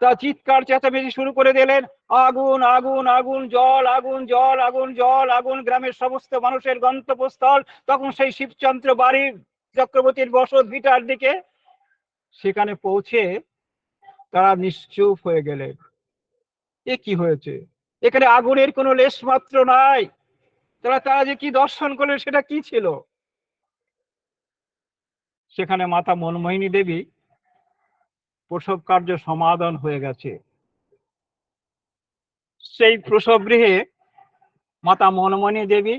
তা চিৎকার চেঁচামেচি শুরু করে দিলেন। আগুন আগুন আগুন, জল আগুন জল আগুন জল, আগুন গ্রামের সমস্ত মানুষের গন্তব্যস্থল। তখন সেই শিবচন্দ্র বাড়ি চক্রবর্তীর বসত ভিটার দিকে সেখানে পৌঁছে তারা নিশ্চুপ হয়ে গেলেন। এ কি হয়েছে? এখানে আগুনের কোনো লেশ মাত্র নাই। তারা তারা যে কি দর্শন করলেন সেটা কি ছিল? সেখানে মাতা মনমোহিনী দেবী প্রসব কার্য সমাধান হয়ে গেছে। সেই প্রসব গৃহে মাতা মনমণি দেবী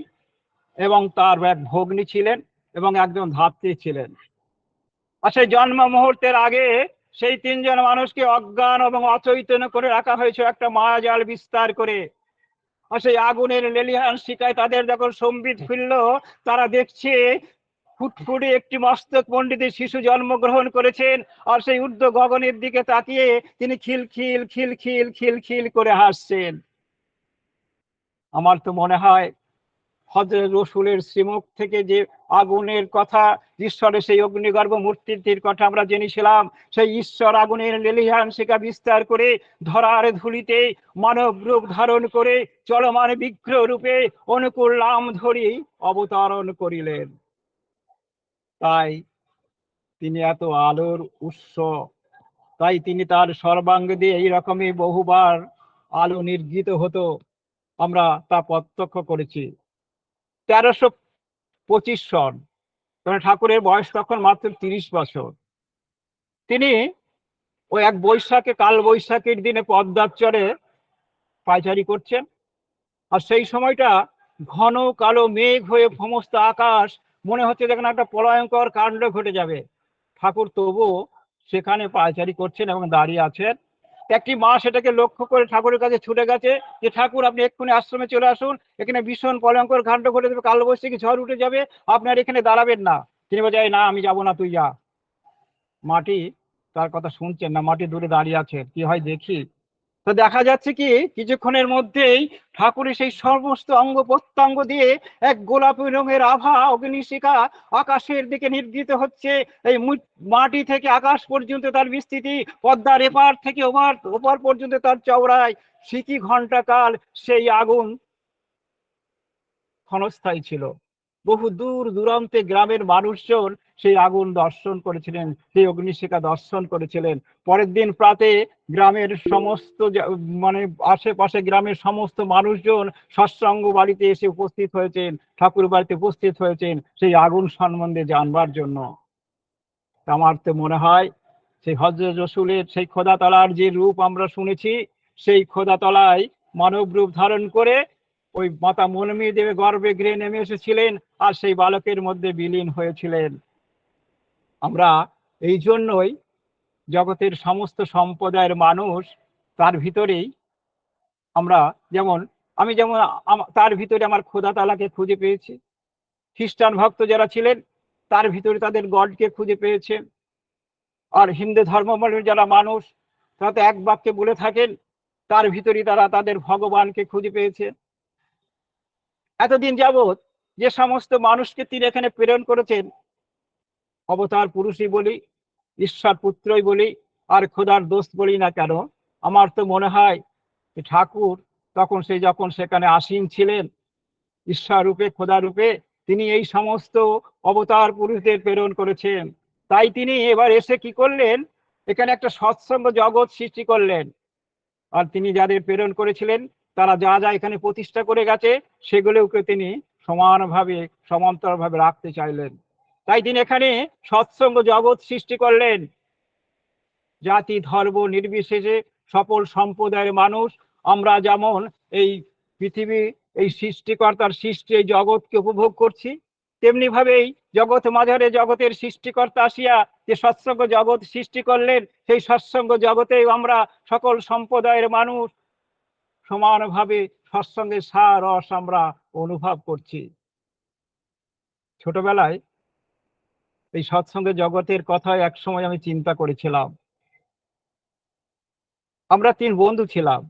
এবং তার এক ভগ্নী ছিলেন এবং একজন ধাত্রী ছিলেন। আর সেই জন্ম মুহূর্তের আগে সেই তিনজন মানুষকে অজ্ঞান এবং অচৈতন্য করে রাখা হয়েছে একটা মায়াজাল বিস্তার করে। আর সেই আগুনের লেলিহান শিকায় তাদের যখন সম্বিত ফিরল তারা দেখছে ফুটফুটে একটি মস্তক পণ্ডিতের শিশু জন্মগ্রহণ করেছেন আর সেই ঊর্ধ্ব গগনের দিকে তাকিয়ে তিনি খিলখিল খিলখিল খিলখিল করে হাসছেন। আমার তো মনে হয় হজরত রসুলের শ্রীমুখ থেকে যে আগুনের কথা, ঈশ্বরের সেই অগ্নিগর্ভ মূর্তিটির কথা আমরা জেনেছিলাম, সেই ঈশ্বর আগুনের লেলিহান শিকা বিস্তার করে ধরার ধুলিতে মানব রূপ ধারণ করে চলমান বিগ্রহ রূপে অনুকূল নাম ধরি অবতরণ করিলেন। তাই তিনি এত আলোর উৎস, তাই তিনি তার সর্বাঙ্গ দিয়ে এইরকমই বহুবার আলো নির্গিত হতো। আমরা তা প্রত্যক্ষ করেছি। তেরোশো পঁচিশ সন মানে ঠাকুরের বয়স তখন মাত্র তিরিশ বছর। তিনি ওই এক বৈশাখে, কাল বৈশাখীর দিনে পদ্মার চরে পায়চারি করছেন। আর সেই সময়টা ঘন কালো মেঘ হয়ে সমস্ত আকাশ মনে হচ্ছে দেখেন একটা প্রলয়ঙ্কর কাণ্ড ঘটে যাবে। ঠাকুর তবু সেখানে পায়চারি করছেন এবং দাঁড়িয়ে আছেন। একটি মা সেটাকে লক্ষ্য করে ঠাকুরের কাছে ছুটে গেছে যে, ঠাকুর, আপনি এক্ষুনি আশ্রমে চলে আসুন। এখানে ভীষণ প্রলয়ঙ্কর কাণ্ড ঘটে যাবে। কাল বৈশাখী ঝড় উঠে যাবে। আপনার এখানে দাঁড়াবেন না। তিনি বলছে না, আমি যাব না, তুই যা। মাটি তার কথা শুনছেন না, মাটি দূরে দাঁড়িয়ে আছেন। কি হয় দেখি তো দেখা যাচ্ছে কি, কিছুক্ষণের মধ্যেই ঠাকুরের সেই সমস্ত অঙ্গ প্রত্যঙ্গ দিয়ে এক গোলাপি রঙের আভা, অগ্নিশিখা আকাশের দিকে নির্গিত হচ্ছে। এই মাটি থেকে আকাশ পর্যন্ত তার বিস্তৃতি, পদ্মার এপার থেকে ওপার ওপার পর্যন্ত তার চওড়ায়। সিকি ঘন্টাকাল সেই আগুন ক্ষণস্থায়ী ছিল? বহু দূর দূরান্তে গ্রামের মানুষজন সেই আগুন দর্শন করেছিলেন, সেই অগ্নিশিখা দর্শন করেছিলেন। পরের দিন প্রাতে গ্রামের সমস্ত মানে আশেপাশে গ্রামের সমস্ত মানুষজন সৎসঙ্গ বাড়িতে এসে উপস্থিত হয়েছেন, ঠাকুর বাড়িতে উপস্থিত হয়েছেন সেই আগুন সম্বন্ধে জানবার জন্য। আমার তো মনে হয় সেই হজরত রসুলের সেই খোদাতলার যে রূপ আমরা শুনেছি, সেই খোদাতলায় মানব রূপ ধারণ করে ওই মাতা মনমী দেবে গর্বে গৃহে নেমে এসেছিলেন আর সেই বালকের মধ্যে বিলীন হয়েছিলেন। আমরা এই জন্যই জগতের সমস্ত সম্প্রদায়ের মানুষ তার ভিতরেই আমরা যেমন, আমি যেমন তার ভিতরে আমার খোদা তালাকে খুঁজে পেয়েছি। খ্রিস্টান ভক্ত যারা ছিলেন, তার ভিতরে তাদের গডকে খুঁজে পেয়েছে। আর হিন্দু ধর্মাবলম্বী যারা মানুষ, তারা তো এক বাক্যে বলে থাকেন, তার ভিতরে তারা তাদের ভগবানকে খুঁজে পেয়েছে। এতদিন যাবৎ যে সমস্ত মানুষকে তিনি এখানে প্রেরণ করেছেন, অবতার পুরুষই বলি, ঈশ্বর পুত্রই বলি, আর খোদার দোস্ত বলি না কেন, আমার তো মনে হয় ঠাকুর তখন সে যখন সেখানে আসীন ছিলেন ঈশ্বর রূপে খোদা রূপে তিনি এই সমস্ত অবতার পুরুষদের প্রেরণ করেছেন। তাই তিনি এবার এসে কি করলেন? এখানে একটা সৎসঙ্গ জগৎ সৃষ্টি করলেন। আর তিনি যাদের প্রেরণ করেছিলেন তারা যা যা এখানে প্রতিষ্ঠা করে গেছে, সেগুলোকে তিনি সমানভাবে, সমান্তরালভাবে রাখতে চাইলেন। তাই তিনি এখানে সৎসঙ্গ জগৎ সৃষ্টি করলেন। জাতি, ধর্ম নির্বিশেষে সকল সম্প্রদায়ের মানুষ। আমরা যেমন এই পৃথিবী, এই সৃষ্টিকর্তার সৃষ্টি, এই জগৎকে উপভোগ করছি তেমনি ভাবেই জগৎ মাঝারে জগতের সৃষ্টিকর্তা আসিয়া যে সৎসঙ্গ জগৎ সৃষ্টি করলেন, সেই সৎসঙ্গ জগতে আমরা সকল সম্প্রদায়ের মানুষ সমানভাবে সৎসঙ্গের সার রস আমরা অনুভব করছি। ছোটবেলায় এই সৎসঙ্গে জগতের কথা এক সময় আমি চিন্তা করেছিলাম। আমরা তিন বন্ধু ছিলাম।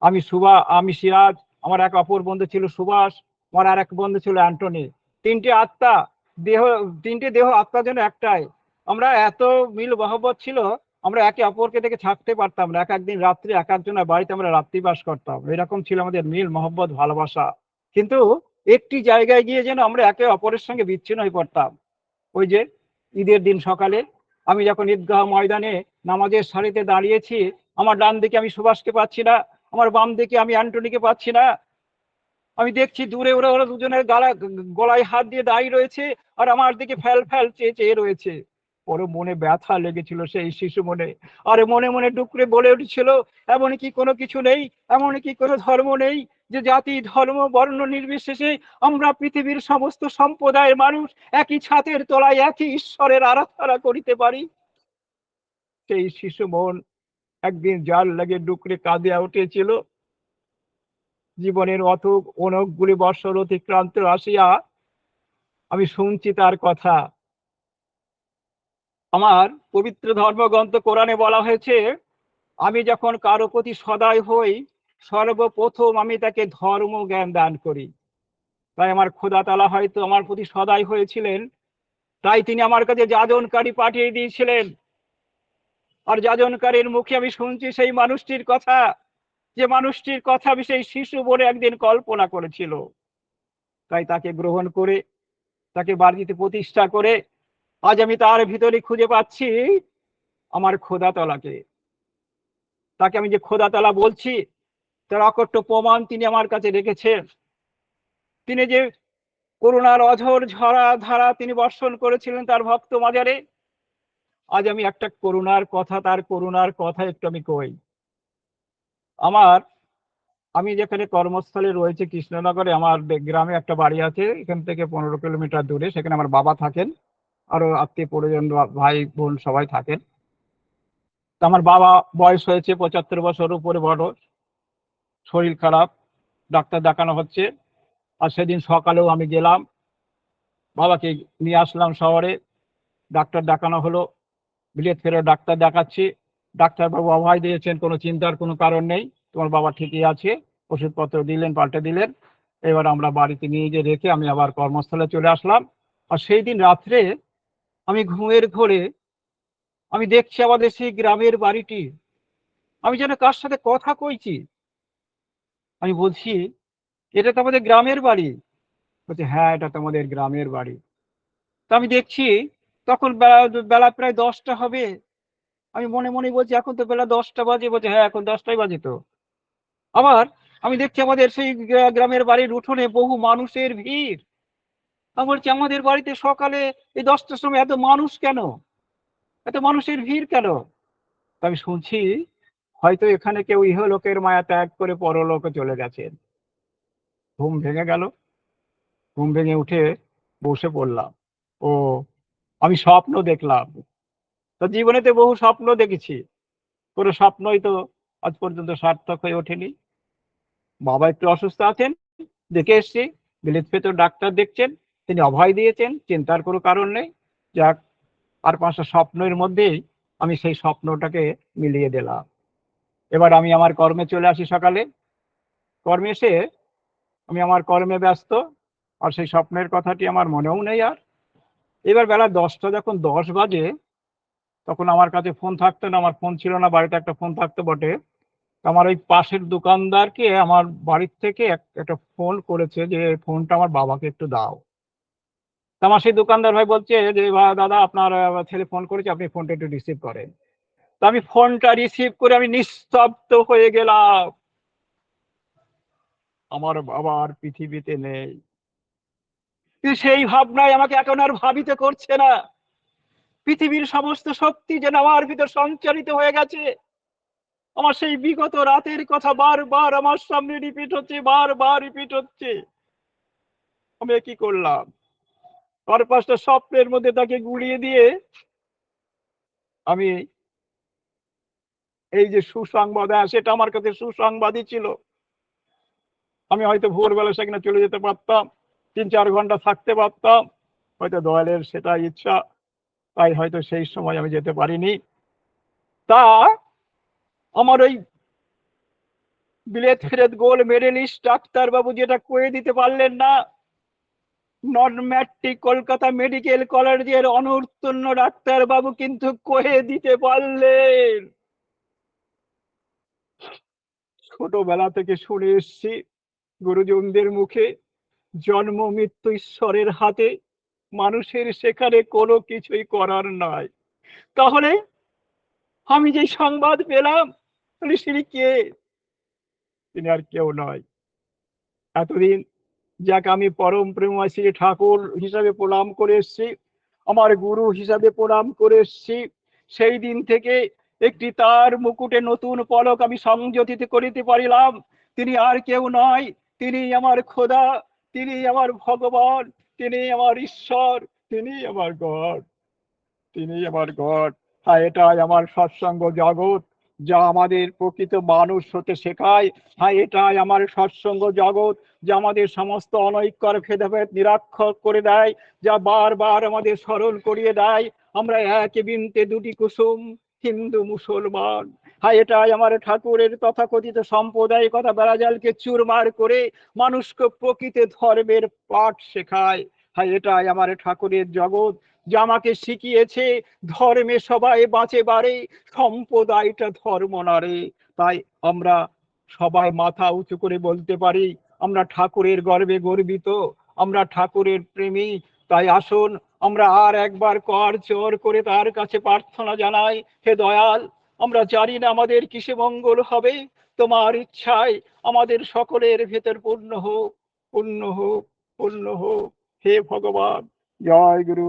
আমি সুভা, আমি সিরাজ, আমার এক অপর বন্ধু ছিল সুভাষ, আমার আর এক বন্ধু ছিল অ্যান্টনি। তিনটি আত্মা, দেহ, তিনটি দেহ আত্মা যেন একটাই। আমরা এত মিল মহব্বত ছিল আমরা একে অপরকে দেখে থাকতে পারতাম না। এক একদিন রাত্রে, এক একজনের বাড়িতে আমরা রাত্রিবাস করতাম। এরকম ছিল আমাদের মিল মহব্বত, ভালোবাসা। কিন্তু একটি জায়গায় গিয়ে যেন আমরা একে অপরের সঙ্গে বিচ্ছিন্ন হয়ে পড়তাম। ওই যে ঈদের দিন সকালে আমি যখন ঈদগাহ ময়দানে নামাজের সারিতে দাঁড়িয়েছি, আমার ডান দিকে আমি সুভাষকে পাচ্ছি না, আমার বাম দিকে আমি অ্যান্টনিকে পাচ্ছি না। আমি দেখছি দূরে ওরা ওরা দুজনের গালা, গলায় হাত দিয়ে দাঁড়িয়ে রয়েছে আর আমার দিকে ফ্যাল ফ্যাল চেয়ে চেয়ে রয়েছে। ওর মনে ব্যথা লেগেছিল সেই শিশু মনে। আর মনে মনে ডুকরে বলে উঠেছিল, এমন কি কোনো কিছু নেই? এমন কি কোনো ধর্ম নেই যে জাতি, ধর্ম, বর্ণ নির্বিশেষে আমরা পৃথিবীর সমস্ত সম্প্রদায়ের মানুষ একই ছাতের তলায় একই ঈশ্বরের আরাধনা করিতে পারি? সেই শিশু মন একদিন জাল লাগে ডুকরে কাঁদিয়া উঠেছিল। জীবনের অত অনেকগুলি বৎসর অতিক্রান্ত আসিয়া, আমি শুনছি তার কথা। আমার পবিত্র ধর্মগ্রন্থ কোরআনে বলা হয়েছে, আমি যখন কারও প্রতি সদয় হই, সর্বপ্রথম আমি তাকে ধর্ম জ্ঞান দান করি। তাই আমার খোদা তালা হয়তো আমার প্রতি সদয় হয়েছিলেন, তাই তিনি আমার কাছে যাজনকারী পাঠিয়ে দিয়েছিলেন। আর যাজনকারীর মুখে আমি শুনছি সেই মানুষটির কথা, যে মানুষটির কথা আমি সেই শিশু বলে একদিন কল্পনা করেছিল। তাই তাকে গ্রহণ করে, তাকে বাড়িতে প্রতিষ্ঠা করে আজ আমি তার ভিতরে খুঁজে পাচ্ছি আমার খোদাতলাকে। তাকে আমি যে খোদাতলা বলছি, তার অকট্ট প্রমাণ তিনি আমার কাছে রেখেছেন। তিনি যে করুণার অঝর ঝরা ধারা তিনি বর্ষণ করেছিলেন তার ভক্ত মাজারে, আজ আমি একটা করুণার কথা, তার করুণার কথা একটু আমি কই। আমার, আমি যেখানে কর্মস্থলে রয়েছে কৃষ্ণনগরে, আমার গ্রামে একটা বাড়ি আছে, এখান থেকে পনেরো কিলোমিটার দূরে, সেখানে আমার বাবা থাকেন। আরও আত্মীয় পরিজন ভাই বোন সবাই থাকেন। আমার বাবা বয়স হয়েছে পঁচাত্তর বছর, উপরে বড়, শরীর খারাপ, ডাক্তার দেখানো হচ্ছে। আর সেদিন সকালেও আমি গেলাম, বাবাকে নিয়ে আসলাম শহরে, ডাক্তার দেখানো হলো, বিলেত ফেরো ডাক্তার দেখাচ্ছি। ডাক্তারবাবু অভয় দিয়েছেন, কোনো চিন্তার কোনো কারণ নেই, তোমার বাবা ঠিকই আছে, ওষুধপত্র দিলেন, পাল্টে দিলেন। এবার আমরা বাড়িতে নিয়ে গিয়ে রেখে আমি আবার কর্মস্থলে চলে আসলাম। আর সেই দিন রাত্রে আমি ঘুমের ঘরে, আমি দেখছি আমাদের সেই গ্রামের বাড়িটি। আমি যেন কার সাথে কথা কইছি? আমি বলছি, এটা তো আমাদের গ্রামের বাড়ি। বলছে হ্যাঁ এটা তো আমাদের গ্রামের বাড়ি। তো আমি দেখছি, তখন বেলা বেলা প্রায় দশটা হবে। আমি মনে মনে বলছি, এখন তো বেলা দশটা বাজে। বলছে হ্যাঁ এখন দশটাই বাজে তো। আবার আমি দেখছি আমাদের সেই গ্রামের বাড়ির উঠোনে বহু মানুষের ভিড়। আমি বলছি, আমাদের বাড়িতে সকালে এই দশটার সময় এত মানুষ কেন? এত মানুষের ভিড় কেন? আমি শুনছি, হয়তো এখানে কেউ ইহলোকের মায়া ত্যাগ করে পরলোকে চলে গেছেন। ঘুম ভেঙে গেল। ঘুম ভেঙে উঠে বসে পড়লাম। ও, আমি স্বপ্ন দেখলাম। তো জীবনেতে বহু স্বপ্ন দেখেছি। কোনো স্বপ্নই তো আজ পর্যন্ত সার্থক হয়ে ওঠেনি। বাবা একটু অসুস্থ আছেন, দেখে এসছি। বিলেত ভেতর ডাক্তার দেখছেন। তিনি অভয় দিয়েছেন, চিন্তার কোনো কারণ নেই। যাক, আর পাঁচটা স্বপ্নের মধ্যেই আমি সেই স্বপ্নটাকে মিলিয়ে দিলাম। এবার আমি আমার কর্মে চলে আসি সকালে। কর্মে এসে আমি আমার কর্মে ব্যস্ত, আর সেই স্বপ্নের কথাটি আমার মনেও নেই আর। এবার বেলা দশটা যখন দশ বাজে, তখন আমার কাছে ফোন থাকতো না, আমার ফোন ছিল না, বাড়িতে একটা ফোন থাকতো বটে। আমার ওই পাশের দোকানদারকে আমার বাড়ির থেকে একটা ফোন করেছে যে, ফোনটা আমার বাবাকে একটু দাও। আমার সেই দোকানদার ভাই বলছে যে দাদা, আপনার ছেলে ফোন করেছে, আপনি ফোনটা একটু রিসিভ করেন। তো আমি ফোনটা রিসিভ করে আমি নিস্তব্ধ হয়ে গেলাম। আমার বাবা আর পৃথিবীতে নেই। সেই ভাবনায় আমাকে এখন আর ভাবিতে করছে না। পৃথিবীর সমস্ত শক্তি যেন আমার ভিতর সঞ্চারিত হয়ে গেছে। আমার সেই বিগত রাতের কথা বারবার আমার সামনে রিপিট হচ্ছে, বারবার রিপিট হচ্ছে। আমি কি করলাম? চার পাঁচটা স্বপ্নের মধ্যে তাকে গুড়িয়ে দিয়ে আমি এই যে সুসংবাদ হ্যাঁ সেটা আমার কাছে সুসংবাদই ছিল। আমি হয়তো ভোরবেলা সেখানে চলে যেতে পারতাম, তিন চার ঘণ্টা থাকতে পারতাম, হয়তো দয়ালের সেটা ইচ্ছা, তাই হয়তো সেই সময় আমি যেতে পারিনি। তা আমার ওই বিলেত ফিরেত গোল মেডেলিস্ট ডাক্তার বাবু যেটা করে দিতে পারলেন না নন ম্যাট্রিক কলকাতা মেডিকেল কলেজের অনুত্তীর্ণ ডাক্তার বাবু কিন্তু কয়ে দিতে পারলেন। ছোটবেলা থেকে শুনে এসছি, গুরুজনদের মুখে জন্ম মৃত্যু ঈশ্বরের হাতে, মানুষের সেখানে কোনো কিছুই করার নাই। তাহলে আমি যে সংবাদ পেলাম ঋষির কে? তিনি আর কেউ নয়। এতদিন যাকে আমি পরম প্রেমাসী ঠাকুর হিসাবে প্রণাম করে এসছি, আমার গুরু হিসাবে প্রণাম করে এসছি। সেই দিন থেকে একটি তার মুকুটে নতুন পলক আমি সংযোজিত করিতে পারিলাম। তিনি আর কেউ নয় তিনি আমার খোদা, তিনি আমার ভগবান, তিনি আমার ঈশ্বর, তিনি আমার গড, তিনি আমার গড। হ্যাঁ এটাই আমার সৎসঙ্গ জগৎ। যা আমাদের প্রকৃত মানুষ হতে শেখায়। হ্যাঁ এটাই আমার সৎসঙ্গ জগৎ, যা আমাদের সমস্ত অনৈক্যর ভেদাভেদ নিরাক্ষর করে দেয়, যা বারবার আমাদের স্মরণ করিয়ে দেয়। আমরা এক বিনতে দুটি কুসুম, হিন্দু, মুসলমান। হ্যাঁ এটাই আমার ঠাকুরের তথাকথিত সাম্প্রদায়িকতা বেড়াজালকে চুরমার করে মানুষকে প্রকৃত ধর্মের পাঠ শেখায়। হ্যাঁ এটাই আমার ঠাকুরের জগৎ। যা আমাকে শিখিয়েছে, ধর্মে সবাই বাঁচে বাড়ে, সম্প্রদায়টা ধর্ম নারে তাই আমরা সবাই মাথা উঁচু করে বলতে পারি, আমরা ঠাকুরের গর্বে গর্বিত, আমরা ঠাকুরের প্রেমী। তাই আসুন, আমরা আর একবার কর চোর করে তার কাছে প্রার্থনা জানাই, হে দয়াল, আমরা জানি না আমাদের কিসে মঙ্গল হবে, তোমার ইচ্ছায় আমাদের সকলের ভেতর পূর্ণ হোক পূর্ণ হোক পূর্ণ হোক। হে ভগবান, জয় গুরু।